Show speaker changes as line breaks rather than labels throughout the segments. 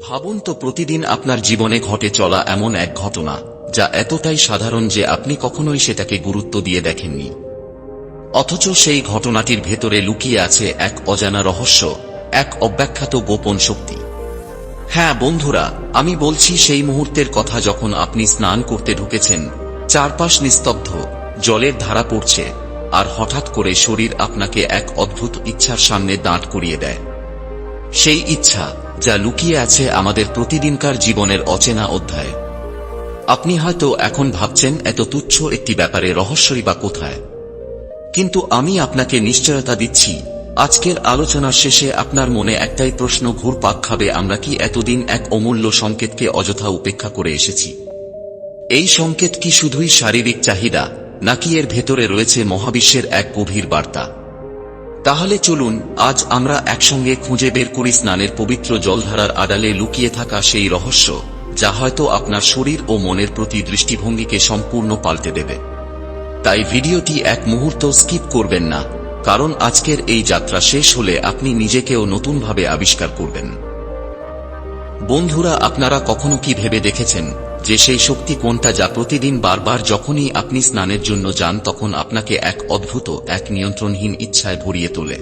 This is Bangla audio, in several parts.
ভাবুন তো প্রতিদিন আপনার জীবনে ঘটে চলা এমন এক ঘটনা, যা এতটাই সাধারণ যে আপনি কখনোই সেটাকে গুরুত্ব দিয়ে দেখেননি। অথচ সেই ঘটনাটির ভেতরে লুকিয়ে আছে এক অজানা রহস্য, এক অব্যাখ্যাত গোপন শক্তি। হ্যাঁ বন্ধুরা, আমি বলছি সেই মুহূর্তের কথা যখন আপনি স্নান করতে ঢুকেছেন, চারপাশ নিস্তব্ধ, জলের ধারা পড়ছে, আর হঠাৎ করে শরীর আপনাকে এক অদ্ভুত ইচ্ছার সামনে দাঁড় করিয়ে দেয়। সেই ইচ্ছা যা লুকিয়ে আছে আমাদের প্রতিদিনকার জীবনের অচেনা অধ্যায়। আপনি হয়তো এখন ভাবছেন, এত তুচ্ছ একটি ব্যাপারে রহস্যই বা কোথায়? কিন্তু আমি আপনাকে নিশ্চয়তা দিচ্ছি, আজকের আলোচনার শেষে আপনার মনে একটাই প্রশ্ন ঘুরপাক খাবে, আমরা কি এতদিন এক অমূল্য সংকেতকে অযথা উপেক্ষা করে এসেছি? এই সংকেত কি শুধুই শারীরিক চাহিদা, নাকি এর ভেতরে রয়েছে মহাবিশ্বের এক গভীর বার্তা? তাহলে চলুন, আজ আমরা একসঙ্গে খুঁজে বের করি স্নানের পবিত্র জলধারার আড়ালে লুকিয়ে থাকা সেই রহস্য, যা হয়তো আপনার শরীর ও মনের প্রতি দৃষ্টিভঙ্গিকে সম্পূর্ণ পাল্টে দেবে। তাই ভিডিওটি এক মুহূর্ত স্কিপ করবেন না, কারণ আজকের এই যাত্রা শেষ হলে আপনি নিজেকেও নতুনভাবে আবিষ্কার করবেন। বন্ধুরা, আপনারা কখনো কি ভেবে দেখেছেন যে সেই শক্তি কোনটা যা প্রতিদিন বারবার যখনই আপনি স্নানের জন্য যান তখন আপনাকে এক অদ্ভুত, এক নিয়ন্ত্রণহীন ইচ্ছায় ভরিয়ে তোলে।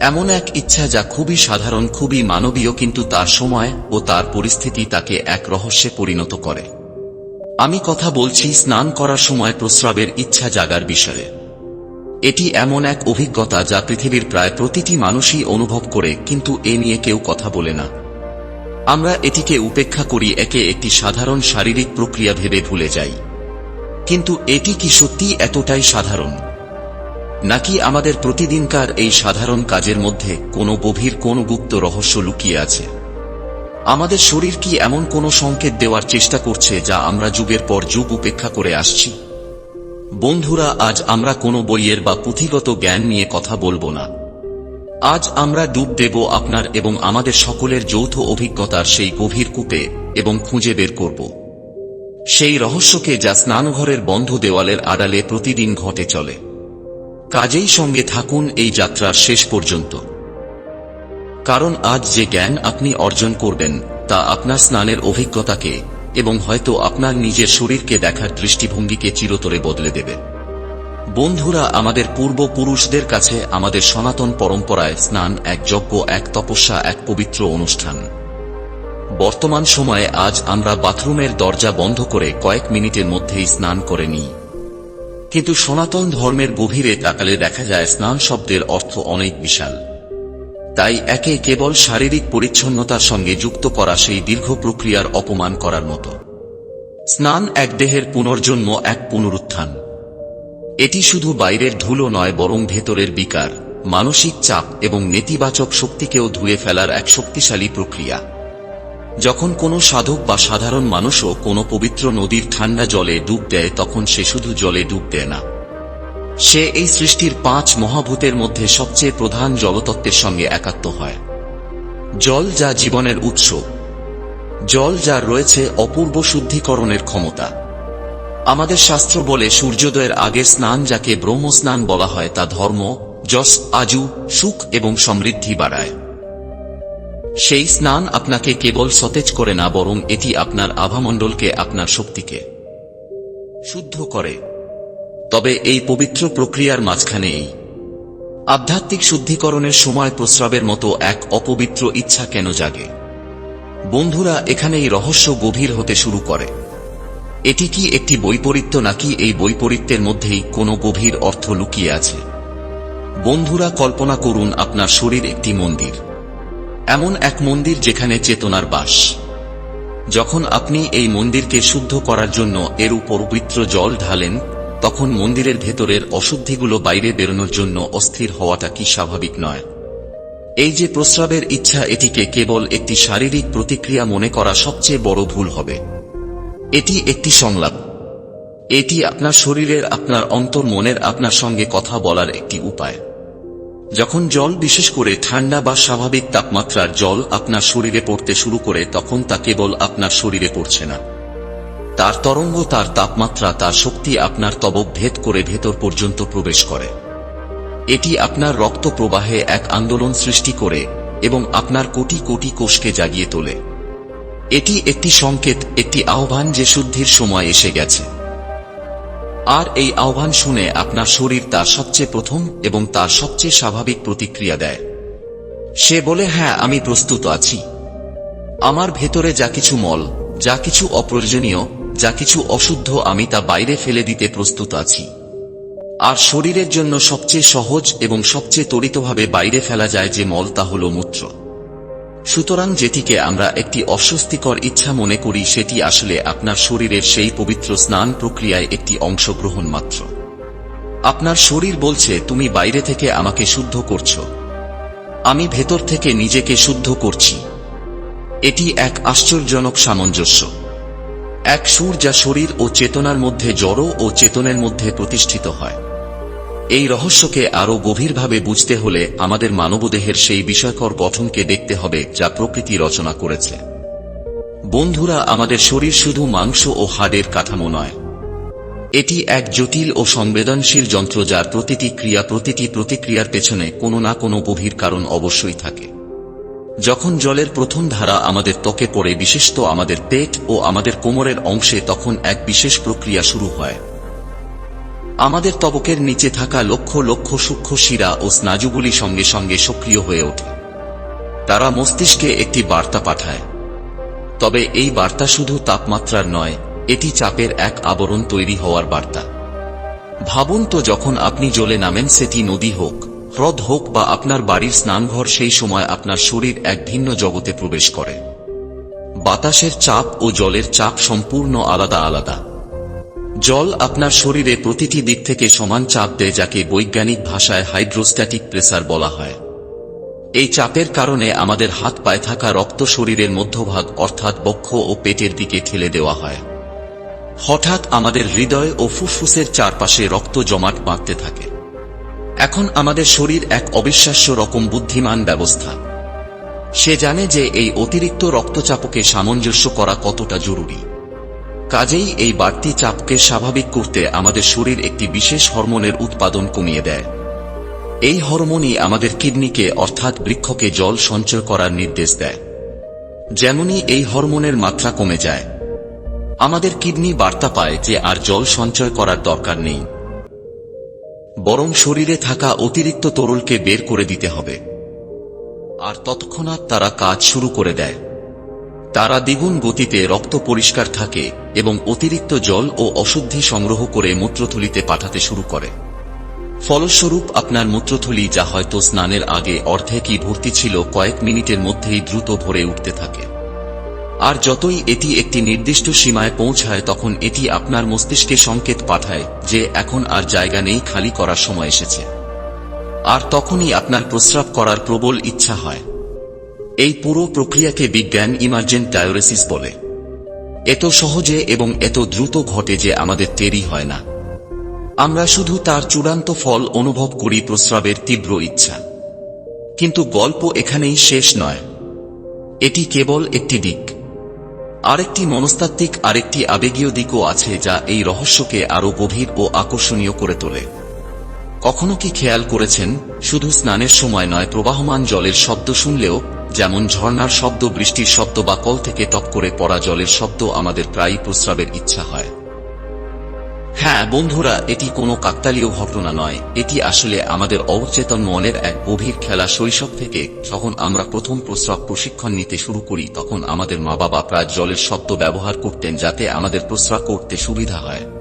এমন এক ইচ্ছা যা খুবই সাধারণ, খুবই মানবীয় কিন্তু তার সময় ও তার পরিস্থিতি তাকে এক রহস্যে পরিণত করে। আমি কথা বলছি স্নান করার সময় প্রস্রাবের ইচ্ছা জাগার বিষয়ে। এটি এমন এক অভিজ্ঞতা যা পৃথিবীর প্রায় প্রতিটি মানুষই অনুভব করে, কিন্তু এ নিয়ে কেউ কথা বলে না। আমরা এটিকে উপেক্ষা করি একে একটি সাধারণ শারীরিক প্রক্রিয়া ভেবে ভুলে যাই। কিন্তু এটি কি সত্যি এতটাই সাধারণ? নাকি আমাদের প্রতিদিনকার এই সাধারণ কাজের মধ্যে কোনো গভীর, কোন গুপ্ত রহস্য লুকিয়ে আছে? আমাদের শরীর কি এমন কোনো সংকেত দেওয়ার চেষ্টা করছে যা আমরা যুগের পর যুগ উপেক্ষা করে আসছি? বন্ধুরা, আজ আমরা কোনো বইয়ের বা পুঁথিগত জ্ঞান নিয়ে কথা বলব না। আজ আমরা ডুব দেব আপনার এবং আমাদের সকলের যৌথ অভিজ্ঞতার সেই গভীর কূপে এবং খুঁজে বের করব। সেই রহস্যকে যা স্নানঘরের বন্ধ দেওয়ালের আড়ালে প্রতিদিন ঘটে চলে। কাজেই সঙ্গে থাকুন এই যাত্রার শেষ পর্যন্ত। কারণ আজ যে জ্ঞান আপনি অর্জন করবেন, তা আপনার স্নানের অভিজ্ঞতাকে এবং হয়তো আপনার নিজের শরীরকে দেখার দৃষ্টিভঙ্গিকে চিরতরে বদলে দেবে। বন্ধুরা, আমাদের পূর্বপুরুষদের কাছে আমাদের সনাতন পরম্পরায় স্নান এক যজ্ঞ, এক তপস্যা, এক পবিত্র অনুষ্ঠান। বর্তমান সময়ে আজ আমরা বাথরুমের দরজা বন্ধ করে কয়েক মিনিটের মধ্যেই স্নান করে নিই। কিন্তু সনাতন ধর্মের গভীরে তাকালে দেখা যায় স্নান শব্দের অর্থ অনেক বিশাল। তাই একে কেবল শারীরিক পরিচ্ছন্নতার সঙ্গে যুক্ত করা সেই দীর্ঘ প্রক্রিয়ার অপমান করার মতো। স্নান এক দেহের পুনর্জন্ম, এক পুনরুত্থান। এটি শুধু বাইরের ধুলো নয়, বরং ভেতরের বিকার, মানসিক চাপ এবং নেতিবাচক শক্তিকেও ধুয়ে ফেলার এক শক্তিশালী প্রক্রিয়া। যখন কোনো সাধক বা সাধারণ মানুষও কোনো পবিত্র নদীর ঠান্ডা জলে ডুব দেয়, তখন সে শুধু জলে ডুব দেয় না। সে এই সৃষ্টির পাঁচ মহাভূতের মধ্যে সবচেয়ে প্রধান জলতত্ত্বের সঙ্গে একাত্ম হয়। জল যা জীবনের উৎস, জল যার রয়েছে অপূর্ব শুদ্ধিকরণের ক্ষমতা। আমাদের শাস্ত্র বলে সূর্যোদয়ের আগে স্নান যাকে ব্রহ্ম স্নান বলা হয়, তা ধর্ম, যশ, আজু, সুখ এবং সমৃদ্ধি বাড়ায়। সেই স্নান আপনাকে কেবল সতেজ করে না, বরং এটি আপনার আভামণ্ডলকে, আপনার শক্তিকে শুদ্ধ করে। তবে এই পবিত্র প্রক্রিয়ার মাঝখানে এই আধ্যাত্মিক শুদ্ধিকরণের সময় প্রস্রাবের মতো এক অপবিত্র ইচ্ছা কেন জাগে? বন্ধুরা, এখানেই রহস্য গভীর হতে শুরু করে। এটি কি একটি বৈপরীত্য নাকি এই বৈপরীত্যের মধ্যেই কোনো গভীর অর্থ লুকিয়ে আছে? বন্ধুরা, কল্পনা করুন আপনার শরীর একটি মন্দির। এমন এক মন্দির যেখানে চেতনার বাস। যখন আপনি এই মন্দিরকে শুদ্ধ করার জন্য এর উপর পবিত্র জল ঢালেন, তখন মন্দিরের ভেতরের অশুদ্ধিগুলো বাইরে বেরোনোর জন্য অস্থির হওয়াটা কি স্বাভাবিক নয়। এই যে প্রস্রাবের ইচ্ছা, এটিকে কেবল একটি শারীরিক প্রতিক্রিয়া মনে করা সবচেয়ে বড় ভুল হবে। এটি একটি সংলাপ। এটি আপনার শরীরের, আপনার অন্তর মনের, আপনার সঙ্গে কথা বলার একটি উপায়। যখন জল, বিশেষ করে ঠান্ডা বা স্বাভাবিক তাপমাত্রার জল আপনার শরীরে পড়তে শুরু করে, তখন তা কেবল আপনার শরীরে পড়ছে না। তার তরঙ্গ, তার তাপমাত্রা, তার শক্তি আপনার তবক ভেদ করে ভেতর পর্যন্ত প্রবেশ করে। এটি আপনার রক্ত প্রবাহে এক আন্দোলন সৃষ্টি করে এবং আপনার কোটি কোটি কোষকে জাগিয়ে তোলে। এটি একটি সংকেত, একটি আহ্বান যে শুদ্ধির সময় এসে গেছে। আর এই আহ্বান শুনে আপনার শরীর তার সবচেয়ে প্রথম এবং তার সবচেয়ে স্বাভাবিক প্রতিক্রিয়া দেয়। সে বলে হ্যাঁ আমি প্রস্তুত আছি। আমার ভেতরে যা কিছু মল, যা কিছু অপ্রয়োজনীয়, যা কিছু অশুদ্ধ, আমি তা বাইরে ফেলে দিতে প্রস্তুত আছি। আর শরীরের জন্য সবচেয়ে সহজ এবং সবচেয়ে তড়িতভাবে বাইরে ফেলা যায় যে মল, তা হল মূত্র। সুতরাং যেটিকে আমরা একটি অস্বস্তিকর ইচ্ছা মনে করি, সেটি আসলে আপনার শরীরের সেই পবিত্র স্নান প্রক্রিয়ায় একটি অংশগ্রহণ মাত্র। আপনার শরীর বলছে, তুমি বাইরে থেকে আমাকে শুদ্ধ করছ। আমি ভেতর থেকে নিজেকে শুদ্ধ করছি। এটি এক আশ্চর্যজনক সামঞ্জস্য। এক সুর যা শরীর ও চেতনার মধ্যে জড় ও চেতনের মধ্যে প্রতিষ্ঠিত হয়। এই রহস্যকে আরও গভীরভাবে বুঝতে হলে আমাদের মানবদেহের সেই বিষয়কর গঠনকে দেখতে হবে যা প্রকৃতি রচনা করেছে। বন্ধুরা, আমাদের শরীর শুধু মাংস ও হাড়ের কাঠামো নয়। এটি এক জটিল ও সংবেদনশীল যন্ত্র যার প্রতিটি ক্রিয়া প্রতিটি প্রতিক্রিয়ার পেছনে কোনো না কোনো গভীর কারণ অবশ্যই থাকে। যখন জলের প্রথম ধারা আমাদের ত্বকে পড়ে, বিশেষত আমাদের পেট ও আমাদের কোমরের অংশে, তখন এক বিশেষ প্রক্রিয়া শুরু হয়। আমাদের তবকের নিচে থাকা লক্ষ লক্ষ সূক্ষ্ম শিরা ও স্নাজুগুলি সঙ্গে সঙ্গে সক্রিয় হয়ে ওঠে। তারা মস্তিষ্কে একটি বার্তা পাঠায়। তবে এই বার্তা শুধু তাপমাত্রার নয়, এটি চাপের এক আবরণ তৈরি হওয়ার বার্তা। ভাবুন তো যখন আপনি জলে নামেন সেটি নদী হোক, হ্রদ হোক বা আপনার বাড়ির স্নানঘর সেই সময় আপনার শরীর এক ভিন্ন জগতে প্রবেশ করে। বাতাসের চাপ ও জলের চাপ সম্পূর্ণ আলাদা আলাদা। জল আপনার শরীরে প্রতিটি দিক থেকে সমান চাপ দেয় যাকে বৈজ্ঞানিক ভাষায় হাইড্রোস্ট্যাটিক প্রেসার বলা হয়। এই চাপের কারণে আমাদের হাত পায়ে থাকা রক্ত শরীরের মধ্যভাগ, অর্থাৎ বক্ষ ও পেটের দিকে ঠেলে দেওয়া হয়। হঠাৎ আমাদের হৃদয় ও ফুসফুসের চারপাশে রক্ত জমাট বাঁধতে থাকে। এখন আমাদের শরীর এক অবিশ্বাস্য রকম বুদ্ধিমান ব্যবস্থা। সে জানে যে এই অতিরিক্ত রক্তচাপকে সামঞ্জস্য করা কতটা জরুরি। কাজেই এই বাড়তি চাপকে স্বাভাবিক করতে আমাদের শরীর একটি বিশেষ হরমোনের উৎপাদন কমিয়ে দেয়। এই হরমোনই আমাদের কিডনিকে, অর্থাৎ বৃক্ষকে জল সঞ্চয় করার নির্দেশ দেয়। যেমনই এই হরমোনের মাত্রা কমে যায়। আমাদের কিডনি বার্তা পায় যে আর জল সঞ্চয় করার দরকার নেই। বরং শরীরে থাকা অতিরিক্ত তরলকে বের করে দিতে হবে। আর তৎক্ষণাৎ তারা কাজ শুরু করে দেয়। তারা দ্বিগুণ গতিতে রক্ত পরিষ্কার থাকে এবং অতিরিক্ত জল ও অশুদ্ধি সংগ্রহ করে মূত্রথলিতে পাঠাতে শুরু করে। ফলস্বরূপ, আপনার মূত্রথলি যা হয়তো স্নানের আগে অর্ধেকই ভর্তি ছিল, কয়েক মিনিটের মধ্যেই দ্রুত ভরে উঠতে থাকে। আর যতই এটি একটি নির্দিষ্ট সীমায় পৌঁছায়, তখন এটি আপনার মস্তিষ্কে সংকেত পাঠায় যে এখন আর জায়গা নেই খালি করার সময় এসেছে। আর তখনই আপনার প্রস্রাব করার প্রবল ইচ্ছা হয়। এই পুরো প্রক্রিয়াকে বিজ্ঞান ইমার্জেন্ট ডায়োরেসিস বলে। এত সহজে এবং এত দ্রুত ঘটে যে আমাদের টেরি হয় না। আমরা শুধু তার চূড়ান্ত ফল অনুভব করি প্রস্রাবের তীব্র ইচ্ছা। কিন্তু গল্প এখানেই শেষ নয়। এটি কেবল একটি দিক। আরেকটি মনস্তাত্ত্বিক, আরেকটি আবেগীয় দিকও আছে যা এই রহস্যকে আরও গভীর ও আকর্ষণীয় করে তোলে। কখনো কি খেয়াল করেছেন, শুধু স্নানের সময় নয়, প্রবাহমান জলের শব্দ শুনলেও, যেমন ঝর্ণার শব্দ, বৃষ্টির শব্দ বা কল থেকে টপ করে পড়া জলের শব্দ আমাদের প্রায়ই প্রস্রাবের ইচ্ছা হয়। হ্যাঁ বন্ধুরা, এটি কোনো কাকতালীয় ঘটনা নয়। এটি আসলে আমাদের অবচেতন মনের এক গভীর খেলা শৈশব থেকে যখন আমরা প্রথম প্রস্রাব প্রশিক্ষণ নিতে শুরু করি, তখন আমাদের মা বাবা প্রায় জলের শব্দ ব্যবহার করতেন যাতে আমাদের প্রস্রাব করতে সুবিধা হয়।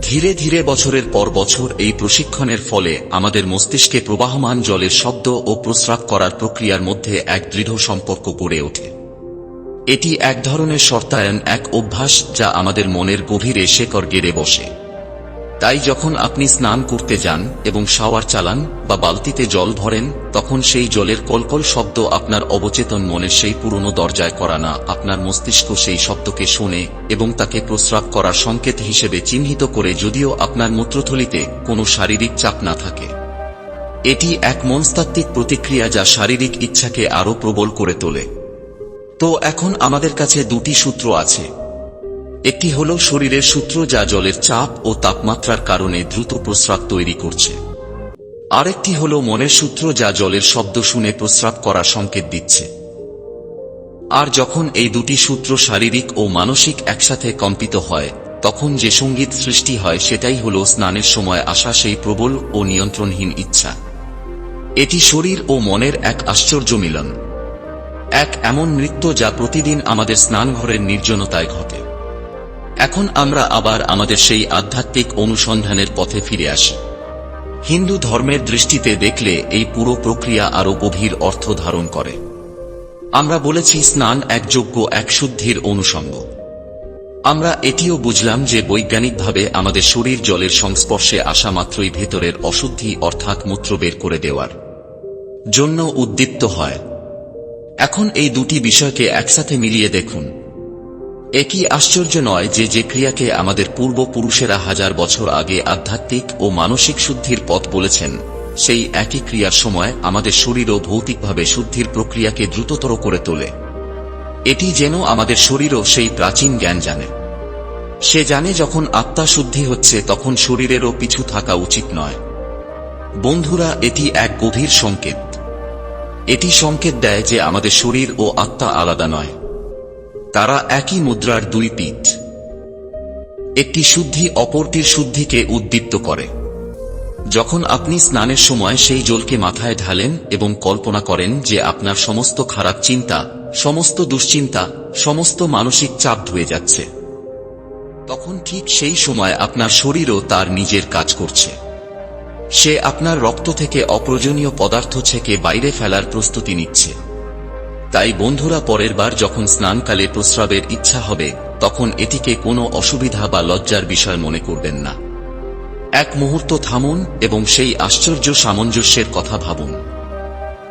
ধীরে ধীরে বছরের পর বছর এই প্রশিক্ষণের ফলে আমাদের মস্তিষ্কে প্রবাহমান জলের শব্দ ও প্রস্রাব করার প্রক্রিয়ার মধ্যে এক দৃঢ় সম্পর্ক গড়ে ওঠে। এটি এক ধরনের শর্তায়ন, এক অভ্যাস যা আমাদের মনের গভীরে শেকড় গেড়ে বসে। তাই যখন আপনি স্নান করতে যান এবং শাওয়ার চালান বা বালতিতে জল ভরেন, তখন সেই জলের কলকল শব্দ আপনার অবচেতন মনের সেই পুরনো দরজায় করা না, আপনার মস্তিষ্ক সেই শব্দকে শোনে এবং তাকে প্রস্রাব করার সংকেত হিসেবে চিহ্নিত করে যদিও আপনার মূত্রথলিতে কোনো শারীরিক চাপ না থাকে। এটি এক মনস্তাত্ত্বিক প্রতিক্রিয়া যা শারীরিক ইচ্ছাকে আরও প্রবল করে তোলে। তো এখন আমাদের কাছে দুটি সূত্র আছে। একটি হল শরীরের সূত্র যা জলের চাপ ও তাপমাত্রার কারণে দ্রুত প্রস্রাব তৈরি করছে। আরেকটি হল মনের সূত্র যা জলের শব্দ শুনে প্রস্রাব করার সংকেত দিচ্ছে। আর যখন এই দুটি সূত্র শারীরিক ও মানসিক একসাথে কম্পিত হয়, তখন যে সংগীত সৃষ্টি হয় সেটাই হল স্নানের সময় আসা সেই প্রবল ও নিয়ন্ত্রণহীন ইচ্ছা। এটি শরীর ও মনের এক আশ্চর্য মিলন। এক এমন নৃত্য যা প্রতিদিন আমাদের স্নানঘরের নির্জনতায় ঘটে। এখন আমরা আবার আমাদের সেই আধ্যাত্মিক অনুসন্ধানের পথে ফিরে আসি। হিন্দু ধর্মের দৃষ্টিতে দেখলে এই পুরো প্রক্রিয়া আরও গভীর অর্থ ধারণ করে। আমরা বলেছি স্নান এক যোগ্য, এক শুদ্ধির অনুষঙ্গ। আমরা এটিও বুঝলাম যে বৈজ্ঞানিকভাবে আমাদের শরীর জলের সংস্পর্শে আসা মাত্রই ভেতরের অশুদ্ধি অর্থাৎ মূত্র বের করে দেওয়ার জন্য উদ্দীপ্ত হয়। এখন এই দুটি বিষয়কে একসাথে মিলিয়ে দেখুন। একই আশ্চর্য নয় যে যে ক্রিয়াকে আমাদের পূর্বপুরুষেরা হাজার বছর আগে আধ্যাত্মিক ও মানসিক শুদ্ধির পথ বলেছেন, সেই একই ক্রিয়ার সময় আমাদের শরীরও ভৌতিকভাবে শুদ্ধির প্রক্রিয়াকে দ্রুততর করে তোলে। এটি যেন আমাদের শরীরও সেই প্রাচীন জ্ঞান জানে। সে জানে যখন আত্মা শুদ্ধি হচ্ছে তখন শরীরেরও পিছু থাকা উচিত নয়। বন্ধুরা, এটি এক গভীর সংকেত। এটি সংকেত দেয় যে আমাদের শরীর ও আত্মা আলাদা নয়। তারা একই মুদ্রার দুই পিঠ। একটি শুদ্ধি অপরটির শুদ্ধিকে উদ্দীপ্ত করে। যখন আপনি স্নানের সময় সেই জলকে মাথায় ঢালেন এবং কল্পনা করেন যে আপনার সমস্ত খারাপ চিন্তা, সমস্ত দুশ্চিন্তা, সমস্ত মানসিক চাপ ধুয়ে যাচ্ছে, তখন ঠিক সেই সময় আপনার শরীরও তার নিজের কাজ করছে। সে আপনার রক্ত থেকে অপ্রয়োজনীয় পদার্থ ছেকে বাইরে ফেলার প্রস্তুতি নিচ্ছে। তাই বন্ধুরা পরের বার যখন স্নানকালে প্রস্রাবের ইচ্ছা হবে, তখন এটিকে কোনো অসুবিধা বা লজ্জার বিষয় মনে করবেন না। এক মুহূর্ত থামুন এবং সেই আশ্চর্য সামঞ্জস্যের কথা ভাবুন।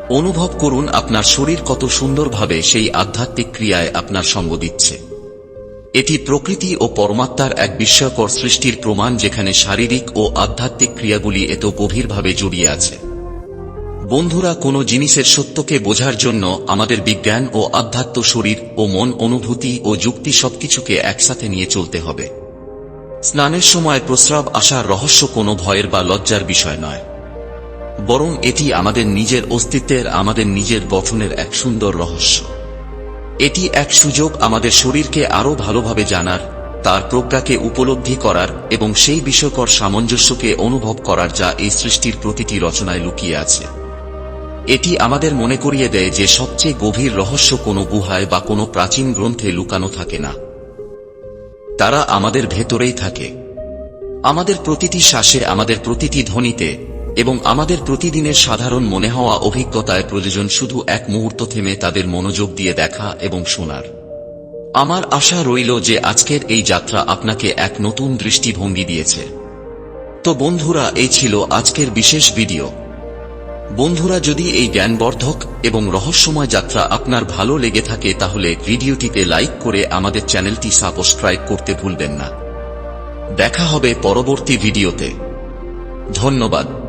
অনুভব করুন আপনার শরীর কত সুন্দরভাবে সেই আধ্যাত্মিক ক্রিয়ায় আপনার সঙ্গ দিচ্ছে। এটি প্রকৃতি ও পরমাত্মার এক বিস্ময়কর সৃষ্টির প্রমাণ যেখানে শারীরিক ও আধ্যাত্মিক ক্রিয়াগুলি এত গভীরভাবে জড়িয়ে আছে। বন্ধুরা কোনো জিনিসের সত্যকে বোঝার জন্য আমাদের বিজ্ঞান ও আধ্যাত্ম শরীর ও মন অনুভূতি ও যুক্তি সবকিছুকে একসাথে নিয়ে চলতে হবে। স্নানের সময় প্রস্রাব আসার রহস্য কোনো ভয়ের বা লজ্জার বিষয় নয়। বরং এটি আমাদের নিজের অস্তিত্বের, আমাদের নিজের গঠনের এক সুন্দর রহস্য। এটি এক সুযোগ আমাদের শরীরকে আরও ভালোভাবে জানার, তার প্রজ্ঞাকে উপলব্ধি করার এবং সেই বিষয়কর সামঞ্জস্যকে অনুভব করার যা এই সৃষ্টির প্রতিটি রচনায় লুকিয়ে আছে। এটি আমাদের মনে করিয়ে দেয় যে সবচেয়ে গভীর রহস্য কোনো গুহায় বা কোনো প্রাচীন গ্রন্থে লুকানো থাকে না। তারা আমাদের ভেতরেই থাকে। আমাদের প্রতিটি শ্বাসে, আমাদের প্রতিটি ধ্বনিতে এবং আমাদের প্রতিদিনের সাধারণ মনে হওয়া অভিজ্ঞতায় প্রয়োজন শুধু এক মুহূর্ত থেমে তাদের মনোযোগ দিয়ে দেখা এবং শোনার। আমার আশা রইল যে আজকের এই যাত্রা আপনাকে এক নতুন দৃষ্টিভঙ্গি দিয়েছে। তো বন্ধুরা, এই ছিল আজকের বিশেষ ভিডিও। বন্ধুরা, যদি এই জ্ঞানবর্ধক এবং রহস্যময় যাত্রা আপনার ভালো লেগে থাকে, তাহলে ভিডিওটিতে লাইক করে আমাদের চ্যানেলটি সাবস্ক্রাইব করতে ভুলবেন না। দেখা হবে পরবর্তী ভিডিওতে। ধন্যবাদ।